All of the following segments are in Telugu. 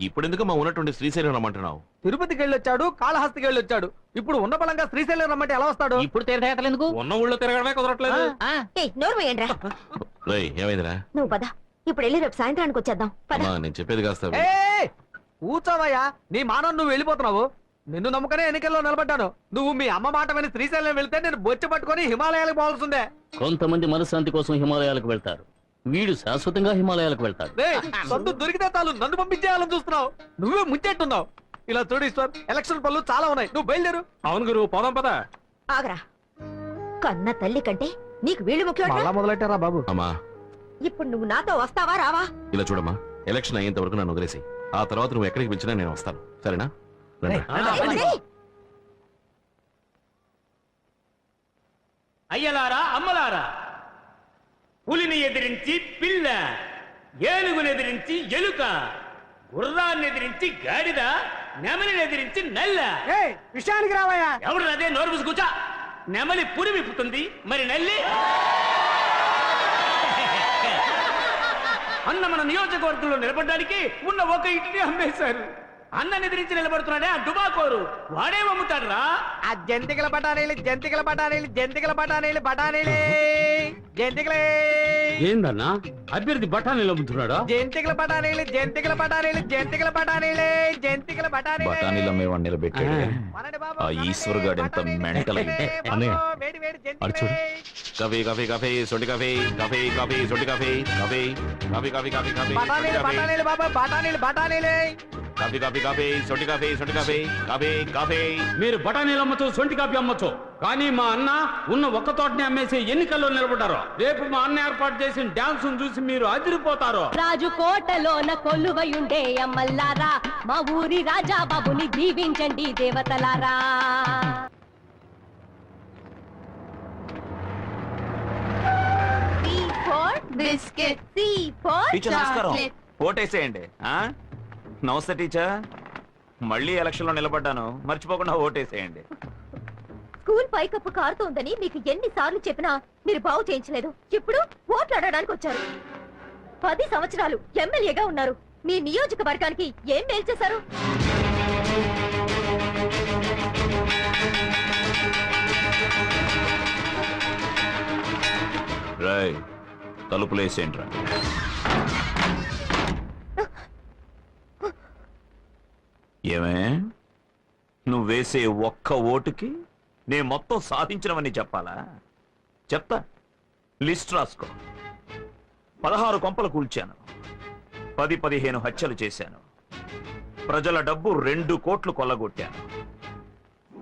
ఇప్పుడు ఎందుకు మా ఉన్నటువంటి శ్రీశైలం రమ్మంటున్నావు? తిరుపతికి వెళ్ళొచ్చాడు కాళహస్తికి వెళ్ళొచ్చాడు ఇప్పుడు ఉన్న బలంగా శ్రీశైలం రమ్మంటే ఎలా వస్తాడు? ఇప్పుడు తీర్థయాత్రలు ఎందుకు? ఉన్న ఊళ్ళో తిరగడమే కుదరట్లేదు. ఆ, ఏయ్ నోరు వేయండిరా రేయ్ ఏమైందిరా? నువ్వు పద. ఇప్పుడు వెళ్ళి రేపు సాయంత్రానికి వచ్చేద్దాం. పద. అమ్మా నేను చెప్పేది కాస్త కూర్చోవయ్యా. నీ మానం నువ్వు వెళ్ళిపోతున్నావు. నిన్ను నమ్ముకనే ఎన్నికల్లో నిలబడ్డాను. నువ్వు మీ అమ్మ మాట విని శ్రీశైలం వెళ్తే నేను బొచ్చి పట్టుకొని హిమాలయాలకు పోవాల్సిందే. కొంతమంది మనశ్శాంతి కోసం హిమాలయాలకు వెళ్తారు. వీడు శాశ్వతంగా హిమాలయాలకు వెళ్తాడు. సొంత దొరికితే చాలు. నన్ను పంపించేయాలని చూస్తున్నావు. నువ్వే ముంచెట్టున్నావు ఇలా చూడు ఈశ్వర్ ఎలక్షన్ పనులు చాలా ఉన్నాయి. నువ్వు బయలుదేరు. అవును గురు పోదాం పద. ఆగరా. కన్న తల్లి కంటే నీకు వీళ్ళు ముఖ్యం మొదలెట్టారా బాబు? అమ్మా. ఇప్పుడు నువ్వు నాతో వస్తావా రావా? ఇలా చూడమ్మా. ఎలక్షన్ అయ్యేంత వరకు నన్ను వదిలేసి ఆ తర్వాత నువ్వు ఎక్కడికి పిలిచినా నేను వస్తాను. సరేనా? అయ్యలారా అమ్మలారా? పులిని ఎదిరించి పిల్ల ఏనుగుని ఎదిరించి ఎలుక గుర్రాన్ని ఎదిరించి గాడిద నెమలిని ఎదిరించి నల్ల. విషయానికి రావయ్యా. ఎవడు అదే నోరు మూసి కూర్చో. నెమలి పురి విప్పుతుంది మరి నల్లి? అన్న మన నియోజకవర్గంలో నిలబడడానికి ఉన్న ఒక ఇంటిని అమ్మేశారు. అన్న ఎదిరించి నిలబడుతున్నాడే ఆ డుబాకోరు. వాడే అమ్ముతాడురా ఆ జంతికల బఠానీలు జంతికల బఠానీలు జంతికల బఠానీలు బఠానీలే. జంతికలే. ఏందన్నా? అభ్యర్థి బఠానీలు అమ్ముతున్నాడా? జంతికల బఠానీలు జంతికల బఠానీలు జంతికల బఠానీలే జంతికల బఠానీలే. బఠానీలు అమ్మేవాడిని నిలబెట్టాడు ఆ. ఈశ్వర్ గాడు ఎంత మెంటల్. కాఫీ కాఫీ కాఫీ సొంటి కాఫీ కాఫీ కాఫీ సొంటి coffee coffee coffee coffee coffee coffee బఠానీలు బఠానీలు బాబా బఠానీలు బఠానీలే. కాఫీ కాఫీ కాఫీ సొంటి కాఫీ సొంటి కాఫీ కాఫీ కాఫీ. మీరు బఠానీలు అమ్మచ్చు సొంటి కాపీ అమ్మచ్చు. కానీ మా అన్న ఉన్న ఒక్క తోటని అమ్మేసి ఎన్నికల్లో నిలబడ్డారు? రేపు మా అన్న ఏర్పాటు చేసిన డాన్స్ చూసి మీరు అదిరిపోతారు? రాజు కోటలోన కొలువయుండే అమ్మల్లారా మా ఊరి రాజా బాబుని దీవించండి దేవతలారా. టీచర్ నమస్కారం. chocolate. ఓటేసేయండి ఆ? నమస్తే టీచర్. మళ్ళీ ఎలక్షన్లో నిలబడ్డాను. మర్చిపోకుండా ఓటేసేయండి. స్కూల్ పైకప్పు కారుతోందని మీకు ఎన్ని సార్లు చెప్పినా మీరు బాగు చేయించలేదు. ఇప్పుడు ఓట్లు అడగడానికి వచ్చారు. పది సంవత్సరాలు ఎమ్మెల్యేగా ఉన్నారు. మీ నియోజకవర్గానికి ఏం మేలు చేశారు? రాయ్ తలుపులేసేయండి ఏమే? నువ్వు వేసే ఒక్క ఓటుకి నేను మొత్తం సాధించినవని చెప్పాలా? చెప్తా. లిస్ట్ రాసుకో. పదహారు కొంపలు కూల్చాను. పది పదిహేను హత్యలు చేశాను. ప్రజల డబ్బు రెండు కోట్లు కొల్లగొట్టాను.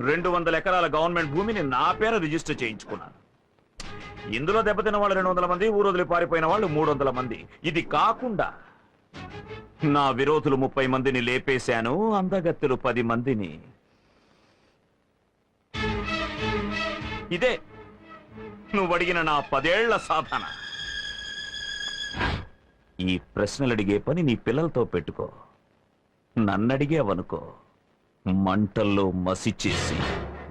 రెండు వందల ఎకరాల గవర్నమెంట్ భూమిని నా పేరు రిజిస్టర్ చేయించుకున్నాను. ఇందులో దెబ్బతిన్న వాళ్ళు రెండు వందల మంది ఊరు వదిలి పారిపోయిన వాళ్ళు మూడు వందల మంది. ఇది కాకుండా నా విరోధులు ముప్పై మందిని లేపేశాను అందగత్తెలు పది మందిని. ఇదే నువ్వు అడిగిన నా పదేళ్ళ సాధన. ఈ ప్రశ్నలు అడిగే పని నీ పిల్లలతో పెట్టుకో. నన్నడిగేవనుకో మంటల్లో మసి చేసి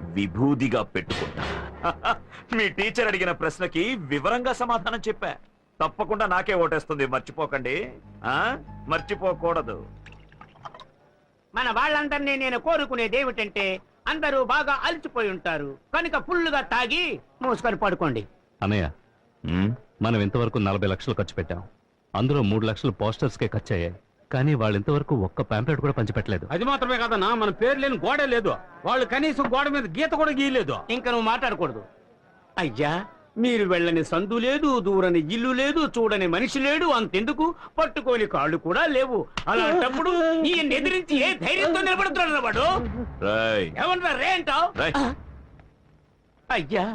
విభూదిగా పెట్టుకుంటా. మీ టీచర్ అడిగిన ప్రశ్నకి వివరంగా సమాధానం చెప్పా. తప్పకుండా నాకే ఓటేస్తుంది. మర్చిపోకండి. ఆ? మర్చిపోకూడదు. మన వాళ్ళందరినీ నేను కోరుకునేది ఏమిటంటే అందరూ బాగా అలసిపోయి ఉంటారు. కనుక ఫుల్లుగా తాగి మూసుకొని పడుకోండి. అన్నయ్య ఉమ్, మనం ఇంతవరకు నలభై లక్షలు ఖర్చు పెట్టాం. అందులో మూడు లక్షలు పోస్టర్స్ కే ఖర్చు అయ్యాయి కానీ వాళ్ళు ఇంతవరకు ఒక్క పాంప్లెట్ కూడా పంచిపెట్టలేదు. అది మాత్రమే కదన్నా మన పేరు లేని గోడే లేదు. వాళ్ళు కనీసం గోడ మీద గీత కూడా గీయలేదు. ఇంకా నువ్వు మాట్లాడకూడదు. అయ్యా మీరు వెళ్ళని సందు లేదు దూరని ఇల్లు లేదు చూడని మనిషి లేడు అంతెందుకు? పట్టుకోని కాళ్ళు కూడా లేవు. అలాంటప్పుడు ఎదిరించి ఏ ధైర్యంతో నిలబడుతున్నాడు వాడు? రేయ్, ఏమన్నా రే అంటావు? అయ్యా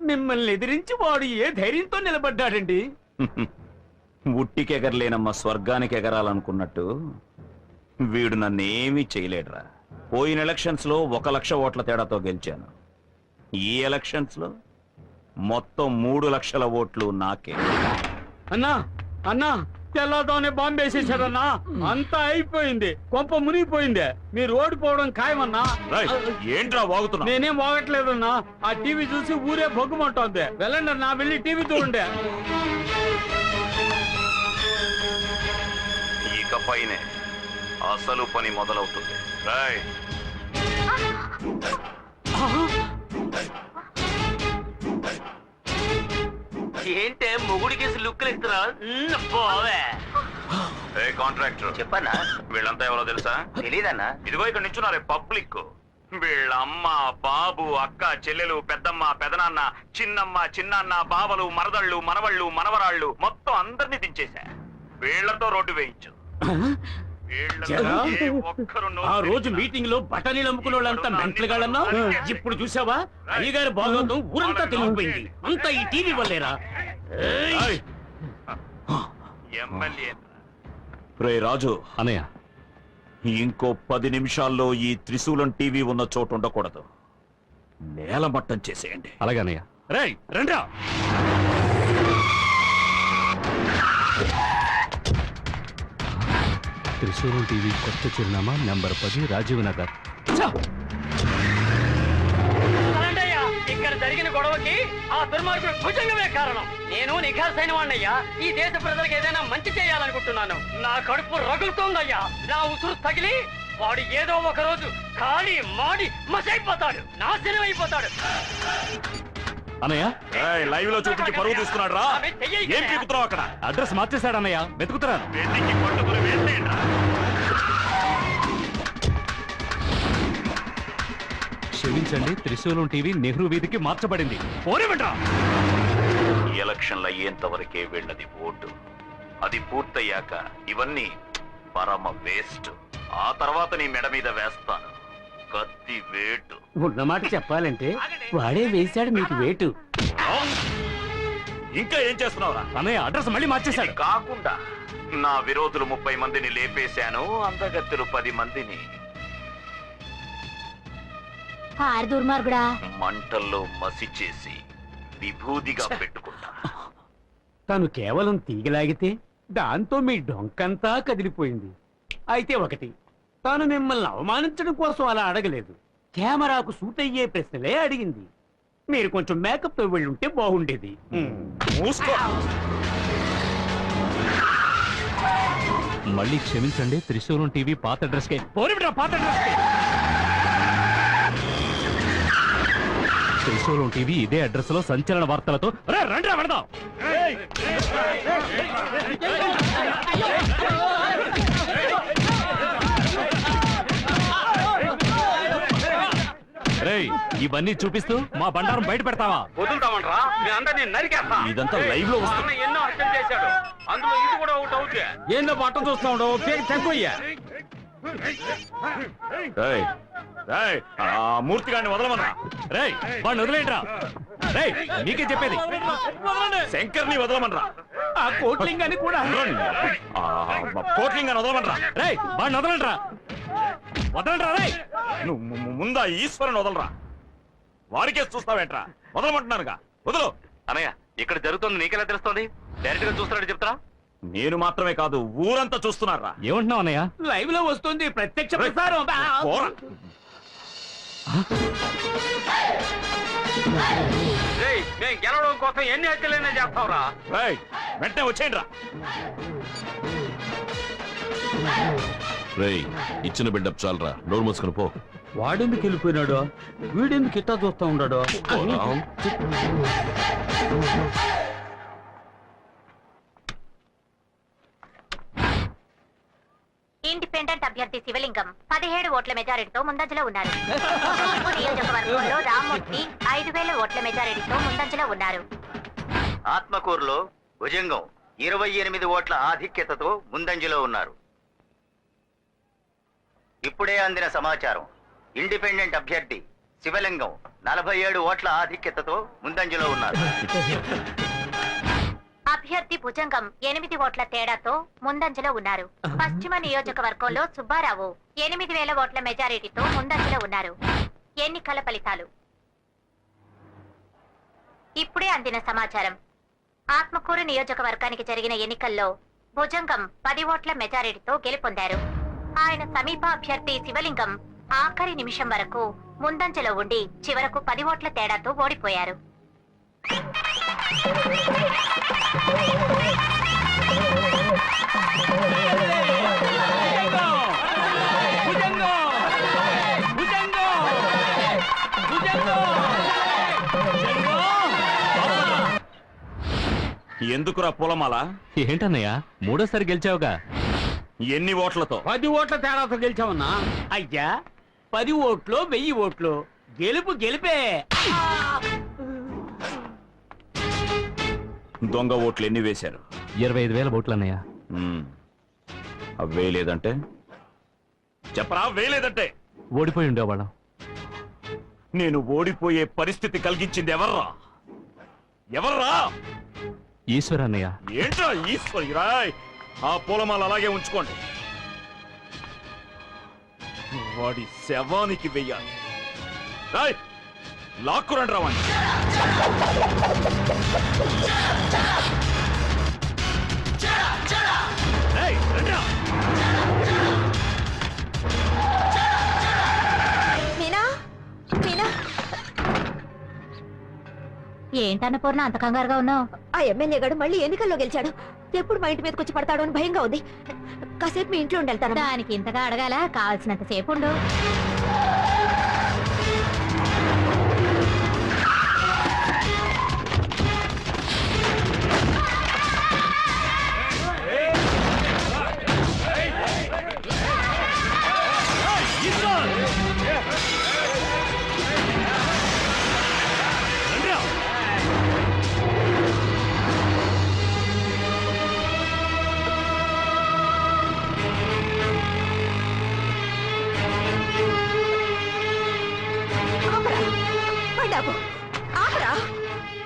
మిమ్మల్ని ఎదిరించి వాడు ఏ ధైర్యంతో నిలబడ్డాడండి? ఉట్టికెగరలేనమ్మ స్వర్గానికి ఎగరాలనుకున్నట్టు వీడు నన్నేమీ చేయలేడురా. పోయిన ఎలక్షన్స్లో ఒక లక్ష ఓట్ల తేడాతో గెలిచాను. ఈ ఎలక్షన్స్లో మొత్తం మూడు లక్షల ఓట్లు నాకే. అన్నా అన్నా తెల్లతోనే బాంబు వేసేసాడన్నా. అంతా అయిపోయింది. కొంప మునిగిపోయింది. మీరు ఓడిపోవడం ఖాయమన్నా. ఏంట్రా వాగుతున్నా? నేనేం పోగట్లేదన్నా ఆ టీవీ చూసి ఊరే బొగ్గుమంటోంది వెళ్ళండి అన్నా వెళ్ళి టీవీ చూడండి. ఇకపైనే అసలు పని మొదలవుతుంది. రాయ్ ఏంటే మొగుడికి లుక్కులు ఇస్తున్నా? పోవే. ఏ కాంట్రాక్టర్. చెప్పన్నా? వీళ్ళంతా ఎవరో తెలుసా? తెలీదన్నా? ఇదిగో ఇక్కడ నించున్నారే పబ్లిక్. వీళ్ళ అమ్మ బాబు అక్క చెల్లెలు పెద్దమ్మ పెదనాన్న చిన్నమ్మ చిన్నాన్న బావలు మరదళ్ళు మనవళ్ళు మనవరాళ్ళు మొత్తం అందరినీ దించేశా. వీళ్ళతో రోడ్డు వేయించు. ఆ రోజు మీటింగ్లో బఠానీలు అమ్ముకునే వాళ్ళంతా మెంటలు గాళ్ళన్నా ఇప్పుడు చూసావా? అయ్యగారి భాగవతం ఊరంతా తెలిసిపోయింది. అంతా ఈ టీవీ వల్లేరా రే రాజు. అన్నయ్య ఇంకో పది నిమిషాల్లో ఈ త్రిశూలం టీవీ ఉన్న చోటు ఉండకూడదు. నేలమట్టం చేసేయండి. అలాగే అన్నయ్య రేయ్ రండ్రా. త్రిశూలం టీవీ కొత్త చిరునామా నెంబర్ పది రాజీవ్ నగర్ ఇక్కడ జరిగిన గొడవకి ఆ దుర్మార్గుడు భుజంగమే కారణం. నేను నిఘాసైన వాణ్ణయ్యా. ఈ దేశ ప్రజలకు ఏదైనా మంచి చేయాలనుకుంటున్నాను. నా కడుపు రగులుతోందయ్యా. నా ఉసురు తగిలి వాడు ఏదో ఒక రోజు ఖాళీ మాడి మసైపోతాడు. నాశనం అయిపోతాడు అన్నయ్య? లైవ్లో చూపించి పరువు తీసుకున్నాడు రా. ఏం పీకుతున్నావు అక్కడ? అడ్రస్ మార్చేశాడు అన్నయ్య. వెతుకుతున్నాను. వెతికి పట్టుకుని. క్షమించండి త్రిశూలం టీవీ నెహ్రూ వీధికి మార్చబడింది. పోనివ్వండ్రా. ఎలక్షన్లు అయ్యేంత వరకే వెళ్ళది ఓటు. అది పూర్తయ్యాక ఇవన్నీ పరమ వేస్ట్ ఆ తర్వాత నీ మెడ మీద వేస్తాను. కత్తి వేటు. ఉన్నమాట చెప్పాలంటే వాడే వేశాడు మీకు వేటు. ఇంకా ఏం చేస్తున్నావురా? అన్నయ్య అడ్రస్ మళ్ళీ మార్చేశాడు. ఇది కాకుండా నా విరోధులు ముప్పై మందిని లేపేశాను అందగత్తెలు పది మందిని. ఆరు దుర్మార్గుడా. మంటల్లో మసి చేసి విభూదిగా పెట్టుకుంటా. తను కేవలం తీగలాగితే దాంతో మీ డొంకంతా కదిలిపోయింది. అయితే ఒకటి తాను మిమ్మల్ని అవమానించడం కోసం అలా అడగలేదు. కెమెరాకు సూట్ అయ్యే ప్రశ్నలే అడిగింది. మీరు కొంచెం మేకప్తో వెళ్ళుంటే బాగుండేది. మళ్ళీ క్షమించండి త్రిశూలం టీవీ పాత కే కే త్రిశూలం టీవీ ఇదే అడ్రస్లో సంచలన వార్తలతో రే, రండిరా వెళదాం. ఇవన్నీ చూపిస్తూ మా బండారం బయట పెడతావా? వదులుతామంటారా మీ అందరినీ నరికేస్తా. ఇదంతా లైవ్లో మా వస్తుంది. అన్న ఎన్నో హత్యలు చేశాడు. అందులో ఇది కూడా ఒకటి అవుతుంది ఏందో పట్ట చూస్తా ఉండవు పేరు చెంకొయ్యా ఏయ్, ఏయ్, ఆ మూర్తి గారిని వదలమన్నా రేయ్ వాడిని వదిలేంట్రా రేయ్ మీకే చెప్పేది. శంకర్ని వదలమనరా? ఆ కోట్లింగాన్ని కూడా ఆ, కోట్లింగాన్ని వదలమనరా? రేయ్ వాడిని వదలంట్రా వదలంట్రా రేయ్. నువ్వు ము- ముందా ఈశ్వరుని వదలరా? వాడికే చూస్తావేంట్రా? వదలమంటున్నానుగా. వదలు. అన్నయ్య ఇక్కడ జరుగుతుంది నీకెలా తెలుస్తుంది? డైరెక్ట్గా చూస్తున్నాడు చెప్తారా నేను మాత్రమే కాదు ఊరంతా చూస్తున్నారా? ఏమంటున్నావు అన్నయ్య? లైవ్లో వస్తుంది ప్రత్యక్ష ప్రసారం. బా. పోరా. రేయ్ మేము గెలవడం కోసం ఎన్ని హత్యలైనా చేస్తావురా? రేయ్, వెంటనే వచ్చేయండి రా రేయ్ ఇచ్చిన బిల్డప్ చాలరా. నోరు మూసుకుని పో. వాడెందుకు వెళ్ళిపోయినాడు? వీడెందుకు ఇట్టా చూస్తా ఉన్నాడు. ఇండిపెండెంట్ అభ్యర్థి శివలింగం పదిహేడు ఓట్ల మెజారిటీతో ముందంజలో ఉన్నారు. నియోజకవర్గంలో రామ్మూర్తి ఐదు వేల ఓట్ల మెజారిటీతో ముందంజలో ఉన్నారు. ఆత్మకూరులో భుజంగం ఇరవై ఎనిమిది ఓట్ల ఆధిక్యతతో ముందంజలో ఉన్నారు. ఇప్పుడే అందిన సమాచారం. ఇండిపెండెంట్ అభ్యర్థి శివలింగం నలభై ఏడు ఓట్ల ఆధిక్యతతో ముందంజలో ఉన్నారు. అభ్యర్థి భుజంగం ఎనిమిది ఓట్ల తేడాతో ముందంజలో ఉన్నారు. పశ్చిమ నియోజకవర్గంలో సుబ్బారావు ఎనిమిది వేల ఓట్ల మెజారిటీతో ముందంజలో ఉన్నారు. ఎన్నికల ఫలితాలు. ఇప్పుడే అందిన సమాచారం. ఆత్మకూరు నియోజకవర్గానికి జరిగిన ఎన్నికల్లో భుజంగం పది ఓట్ల మెజారిటీతో గెలుపొందారు. ఆయన సమీప అభ్యర్థి శివలింగం ఆఖరి నిమిషం వరకు ముందంజలో ఉండి చివరకు పది ఓట్ల తేడాతో ఓడిపోయారు. ఎందుకురా పూలమాల? ఏంటన్నయ్యా? మూడోసారి గెలిచావుగా. ఎన్ని ఓట్లతో? పది ఓట్ల తేడాతో గెలిచావన్నా? అయ్యా పది ఓట్లు వెయ్యి ఓట్లు. గెలుపు గెలిపే. దొంగ ఓట్లు ఎన్ని వేశారు? ఇరవై ఐదు వేల ఓట్లు అన్నయ్య. మ్మ్. అవి వేయలేదంటే? చెప్పరా వేయలేదంటే? ఓడిపోయి ఉండేవాళ్ళం. నేను ఓడిపోయే పరిస్థితి కలిగించింది ఎవర్రా? ఎవర్రా? ఈశ్వర్ అన్నయ్య. ఏంట్రా ఈశ్వరి రాయ్. ఆ పూలమాల అలాగే ఉంచుకోండి. వాడి శవానికి వెయ్యాలి. రాయ్ లాక్కురండి. మీనా? మీనా? ఏంటన్నపూర్ణ అంత కంగారుగా ఉన్నావు? ఆ ఎమ్మెల్యే గడు మళ్ళీ ఎన్నికల్లో గెలిచాడు. ఎప్పుడు మా ఇంటి మీదకి వచ్చి పడతాడో అని భయంగా ఉంది. కాసేపు మీ ఇంట్లో ఉండి వెళ్తాను దానికి ఇంతగా అడగాల? కావాల్సినంత సేపు ఉండు.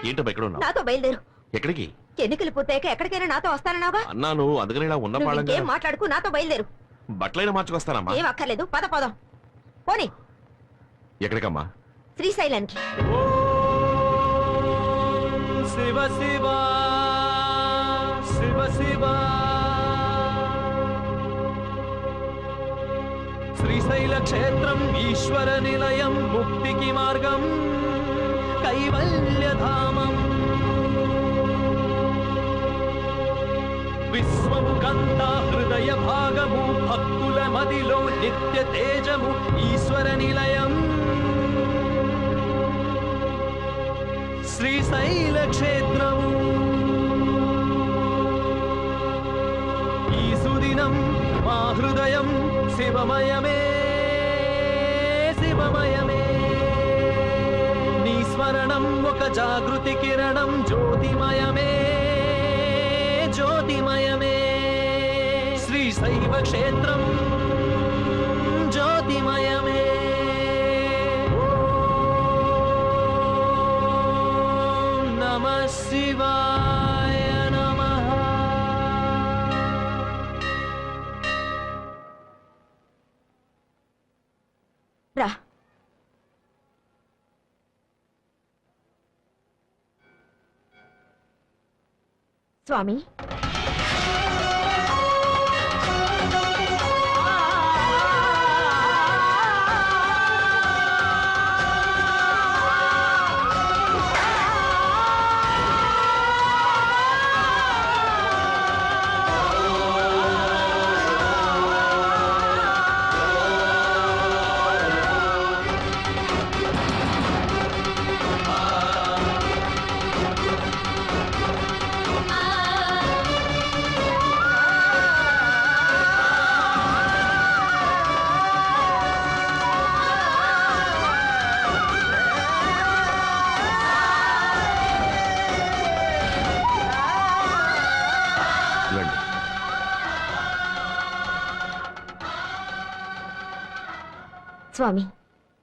ఏంటమ్మా ఎక్కడ ఉన్నావు? నాతో బయలుదేరు. ఎక్కడికి? ఎన్నికలు పూర్తయ్యాక ఎక్కడికైనా నాతో వస్తానన్నావుగా అన్నాను అందుకని ఇలా ఉన్న పాడంగా ఇంకేం మాట్లాడుకు నాతో బయలుదేరు. బట్టలైనా మార్చుకొస్తానమ్మా. ఏం అక్కర్లేదు పద పదం. పోనీ. ఎక్కడికమ్మా? శ్రీశైలానికి శివ శివ శివ శివ. శ్రీశైల క్షేత్రం ఈశ్వర నిలయం ముక్తికి మార్గం. కైవల్యధామం విశ్వము కంత హృదయ భాగము భక్తుల మదిలో నిత్య తేజము ఈశ్వర నిలయం శ్రీశైల క్షేత్రము ఈ సుదినం మా హృదయం శివమయమే శివమయమే. నీ స్మరణం ఒక జాగృతి కిరణం జ్యోతిమయమే జ్యోతిమయమే. శ్రీశైవ క్షేత్రం స్వామి స్వామి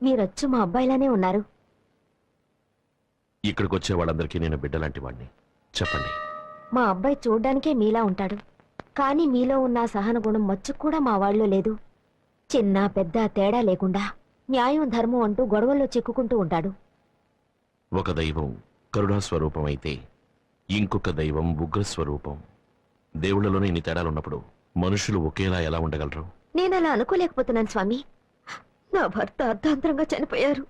మీరొచ్చు మా అబ్బాయిలానే ఉన్నారు. ఇక్కడికి వచ్చే వాళ్ళందరికీ నేను బిడ్డలాంటి వాడిని చెప్పండి. మా అబ్బాయి చూడ్డానికే మీలా ఉంటాడు. కానీ మీలో ఉన్న సహన గుణం మచ్చు కూడా మా వాళ్ళలో లేదు. చిన్న పెద్ద తేడా లేకుండా న్యాయం ధర్మం అంటూ గొడవల్లో చిక్కుకుంటూ ఉంటాడు. ఒక దైవం కరుణా స్వరూపం అయితే ఇంకొక దైవం ఉగ్రస్వరూపం. దేవుళ్ళలోనే ఇన్ని తేడాలు ఉన్నప్పుడు మనుషులు ఒకేలా ఎలా ఉండగలరు? నేను అలా అనుకోలేకపోతున్నాను స్వామి. నా భర్త అర్ధాంతరంగా చనిపోయారు.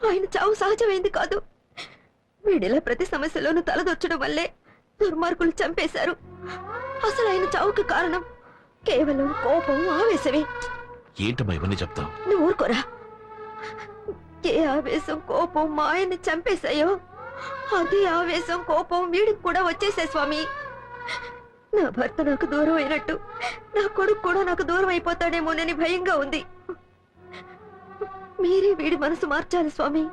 ఆయన చావు సహజమైంది కాదు. వీడిలా ప్రతి సమస్యలోనూ తలదొచ్చడం వల్లే దుర్మార్గులు చంపేశారు. అసలు ఆయన చావుకి కారణం కేవలం కోపం ఆవేశమే. ఏంటమ్మా ఇవన్నీ చెప్తావు? నువ్వు ఊరుకోరా. ఏ ఆవేశం కోపం మా ఆయన్ని చంపేశాయో అదే ఆవేశం కోపం వీడికి కూడా వచ్చేసే స్వామి. నా భర్త నాకు దూరం అయినట్టు నా కొడుకు కూడా నాకు దూరం అయిపోతాడేమోనని భయంగా ఉంది. మీరే వీడి మనసు మార్చాలి స్వామి.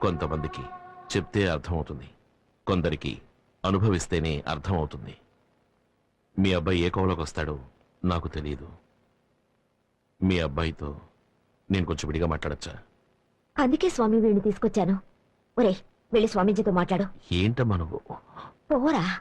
కొంతమందికి చెప్తే అర్థమవుతుంది. కొందరికి అనుభవిస్తేనే అర్థమవుతుంది. మీ అబ్బాయి ఏ కోవలోకి వస్తాడో నాకు తెలియదు. మీ అబ్బాయితో నేను కొంచెం విడిగా మాట్లాడచ్చా? అందుకే స్వామి వీడిని తీసుకొచ్చాను. ఒరే వెళ్ళి స్వామీజీతో మాట్లాడు. ఏంటమ్మా నువ్వు? పోరా.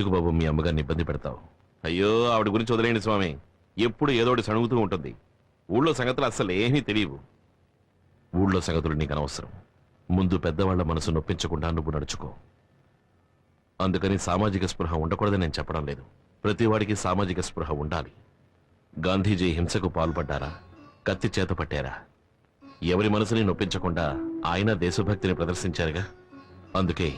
ఎందుకు బాబు మీ అమ్మగారిని ఇబ్బంది పెడతావు? అయ్యో ఆవిడ గురించి వదిలేయండి స్వామి. ఎప్పుడు ఏదో ఒకటి సణుగుతూ ఉంటుంది. ఊళ్ళో సంగతులు అస్సలు ఏమీ తెలియవు. ఊళ్ళో సంగతులు నీకు అనవసరం. ముందు పెద్దవాళ్ళ మనసు నొప్పించకుండా నువ్వు నడుచుకో. అందుకని సామాజిక స్పృహ ఉండకూడదని నేను చెప్పడం లేదు. ప్రతివాడికి సామాజిక స్పృహ ఉండాలి. గాంధీజీ హింసకు పాల్పడ్డారా? కత్తి చేత పట్టారా? ఎవరి మనసుని నొప్పించకుండా ఆయన దేశభక్తిని ప్రదర్శించారుగా? అందుకే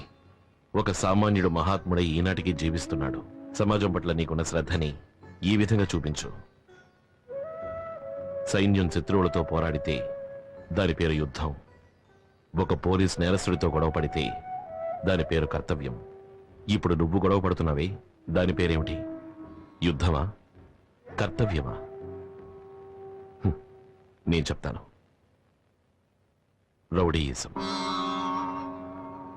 ఒక సామాన్యుడు మహాత్ముడై ఈనాటికి జీవిస్తున్నాడు. సమాజం పట్ల నీకున్న శ్రద్ధని ఈ విధంగా చూపించు. సైన్యం శత్రువులతో పోరాడితే దాని పేరు యుద్ధం. ఒక పోలీస్ నేరస్తుడితో గొడవ పడితే దాని పేరు కర్తవ్యం. ఇప్పుడు నువ్వు గొడవ పడుతున్నావే దాని పేరేమిటి? యుద్ధమా? కర్తవ్యమా? నేను చెప్తాను. రౌడీయిజం.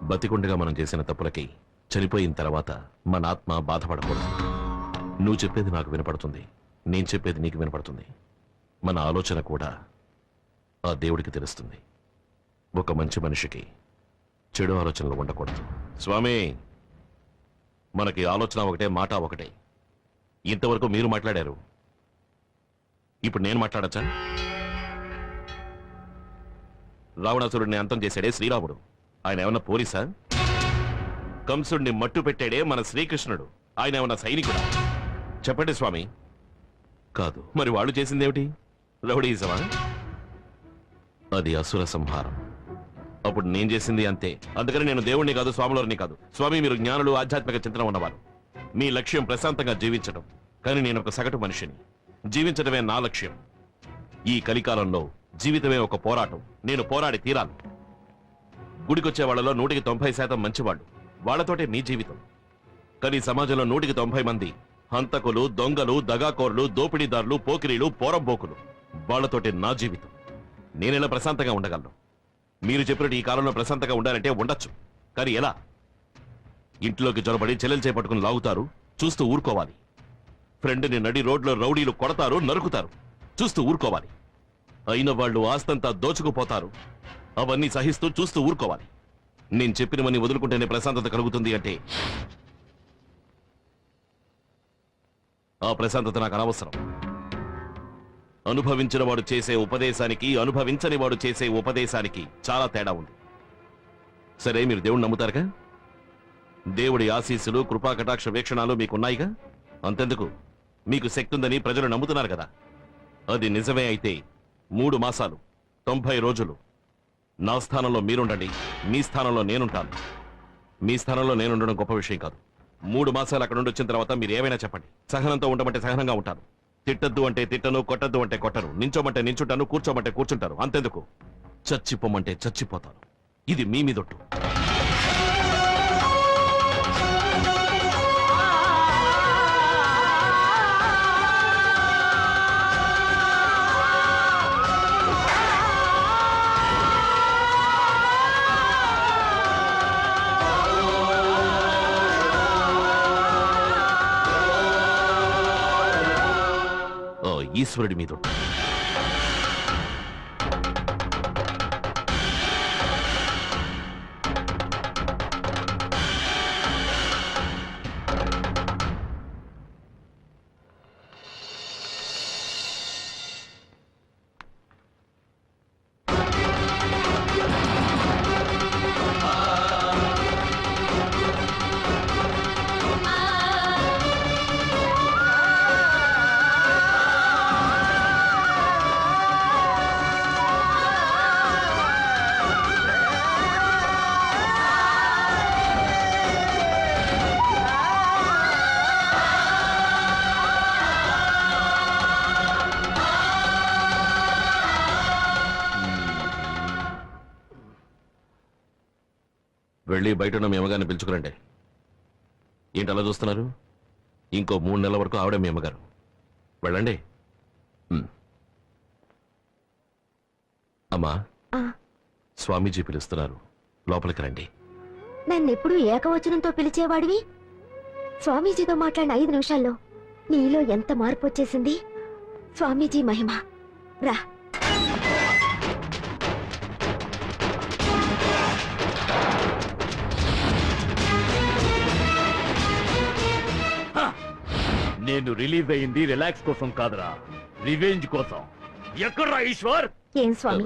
బతికుండగా మనం చేసిన తప్పులకి చనిపోయిన తర్వాత మన ఆత్మ బాధపడకూడదు. నువ్వు చెప్పేది నాకు వినపడుతుంది. నేను చెప్పేది నీకు వినపడుతుంది. మన ఆలోచన కూడా ఆ దేవుడికి తెలుస్తుంది. ఒక మంచి మనిషికి చెడు ఆలోచనలు ఉండకూడదు. స్వామి మనకి ఆలోచన ఒకటే మాట ఒకటే. ఇంతవరకు మీరు మాట్లాడారు. ఇప్పుడు నేను మాట్లాడచ్చా? రావణాసురుడిని అంతం చేశాడే శ్రీరాముడు. ఆయన ఏమన్నా పోలీసా? కంసుడిని మట్టు పెట్టాడే మన శ్రీకృష్ణుడు. ఆయన ఏమన్నా సైనికుడా? చెప్పండి స్వామి. కాదు. మరి వాళ్ళు చేసిందేమిటి? రౌడీజమా? అది అసుర సంహారం. అప్పుడు నేను చేసింది అంతే. అందుకని నేను దేవుణ్ణి కాదు స్వాములని కాదు. స్వామి మీరు జ్ఞానులు ఆధ్యాత్మిక చింతన ఉన్నవారు. మీ లక్ష్యం ప్రశాంతంగా జీవించడం. కానీ నేను ఒక సగటు మనిషిని. జీవించడమే నా లక్ష్యం. ఈ కలికాలంలో జీవితమే ఒక పోరాటం. నేను పోరాడి తీరాలి. గుడికొచ్చే వాళ్ళలో నూటికి తొంభై శాతం మంచివాళ్ళు. వాళ్ళతోటే మీ జీవితం. కానీ సమాజంలో నూటికి తొంభై మంది హంతకులు దొంగలు దగాకోర్లు దోపిడీదారులు పోకిరీలు పోరంబోకులు వాళ్ళతోటే నా జీవితం. నేనెలా ప్రశాంతంగా ఉండగలను? మీరు చెప్పినట్టు ఈ కాలంలో ప్రశాంతంగా ఉండాలంటే ఉండొచ్చు. కానీ ఎలా? ఇంట్లోకి జొరబడి చెల్లెలు చేపట్టుకుని లాగుతారు చూస్తూ ఊరుకోవాలి. ఫ్రెండ్ని నడి రోడ్లో రౌడీలు కొడతారు నరుకుతారు చూస్తూ ఊరుకోవాలి. అయిన వాళ్ళు ఆస్తంతా దోచుకుపోతారు అవన్నీ సహిస్తూ చూస్తూ ఊరుకోవాలి. నేను చెప్పినవన్నీ వదులుకుంటేనే ప్రశాంతత కలుగుతుంది అంటే ఆ ప్రశాంతత నాకు అనవసరం. అనుభవించిన వాడు చేసే ఉపదేశానికి అనుభవించని వాడు చేసే ఉపదేశానికి చాలా తేడా ఉంది. సరే మీరు దేవుణ్ణి నమ్ముతారుగా? దేవుడి ఆశీస్సులు కృపాకటాక్ష వీక్షణాలు మీకున్నాయిగా? అంతెందుకు? మీకు శక్తి ఉందని ప్రజలు నమ్ముతున్నారు కదా. అది నిజమే అయితే మూడు మాసాలు తొంభై రోజులు. నా స్థానంలో మీరుండండి. మీ స్థానంలో నేనుంటాను. మీ స్థానంలో నేనుండడం గొప్ప విషయం కాదు. మూడు మాసాలు అక్కడ నుండి వచ్చిన తర్వాత మీరు ఏమైనా చెప్పండి. సహనంతో ఉండమంటే సహనంగా ఉంటాను. తిట్టద్దు అంటే తిట్టను కొట్టద్దు అంటే కొట్టను. నించోమంటే నించుంటాను కూర్చోమంటే కూర్చుంటారు అంతెందుకు? చచ్చిపోమంటే చచ్చిపోతాను. ఇది మీ మీదొట్టు. ఈశ్వరుడి మీద ఉంటుంది. వెళ్ళి బయట ఉన్న మీ అమ్మగారిని పిలుచుకురండి. ఏంటి అలా చూస్తున్నారు? ఇంకో మూడు నెలల వరకు ఆవిడ మీ అమ్మగారు. వెళ్ళండి. ఉమ్. అమ్మా ఆ. స్వామీజీ పిలుస్తున్నారు. లోపలికి రండి. నన్నెప్పుడు ఏకవచనంతో పిలిచేవాడివి? స్వామీజీతో మాట్లాడిన ఐదు నిమిషాల్లో నీలో ఎంత మార్పు వచ్చేసింది? స్వామీజీ మహిమ. రా. నేను రిలీజ్ అయింది రిలాక్స్ కోసం కాదురా. రివెంజ్ కోసం. ఎక్కడ్రా ఈశ్వర్? ఏం స్వామి?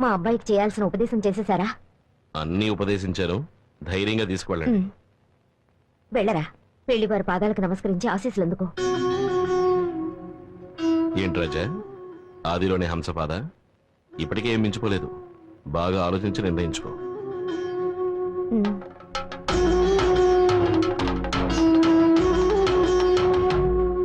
మా అబ్బాయికి చేయాల్సిన ఉపదేశం చేసేసారా అన్నీ ఉపదేశించారు. ధైర్యంగా తీసుకువెళ్ళండి. ఉమ్. వెళ్ళరా. పెళ్ళి వారి పాదాలకు నమస్కరించి ఆశీస్సులు అందుకో ఏంటి రాజా? ఆదిలోని హంసపాద? ఇప్పటికే ఏం మించిపోలేదు. బాగా ఆలోచించి నిర్ణయించుకో.